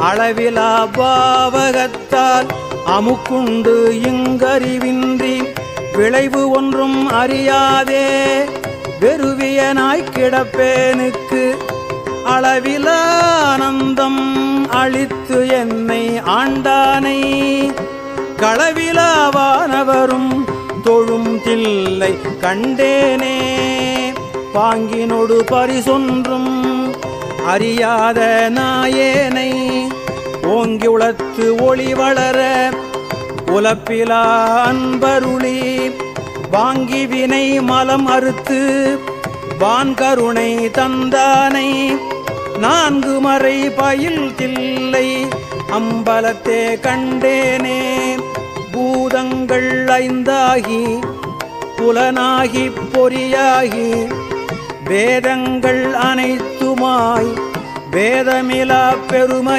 அளவிலா பாவகத்தால் அமுக்குண்டு இங்கறிவின்றி விளைவு ஒன்றும் அறியாதே வெறுவியனாய் கிடப்பேனுக்கு அளவிலா ஆனந்தம் அளித்து என்னை ஆண்டானை. களவிலாவானவரும் தொழும் தில்லை கண்டேனே பாங்கினொடு பரிசொன்றும் அறியாத நாயேனை. ஓங்கி உளத்து ஒளி வளர உலப்பிலா அன்பருளி வாங்கி வினை மலம் அறுத்து வான்கருணை தந்தானை நான்கு மறை பயில் தில்லை அம்பலத்தே கண்டேனே பூதங்கள் ஐந்தாகி புலனாகி பொறியாகி வேதங்கள் அனைத்துமாய் வேதமிலா பெருமை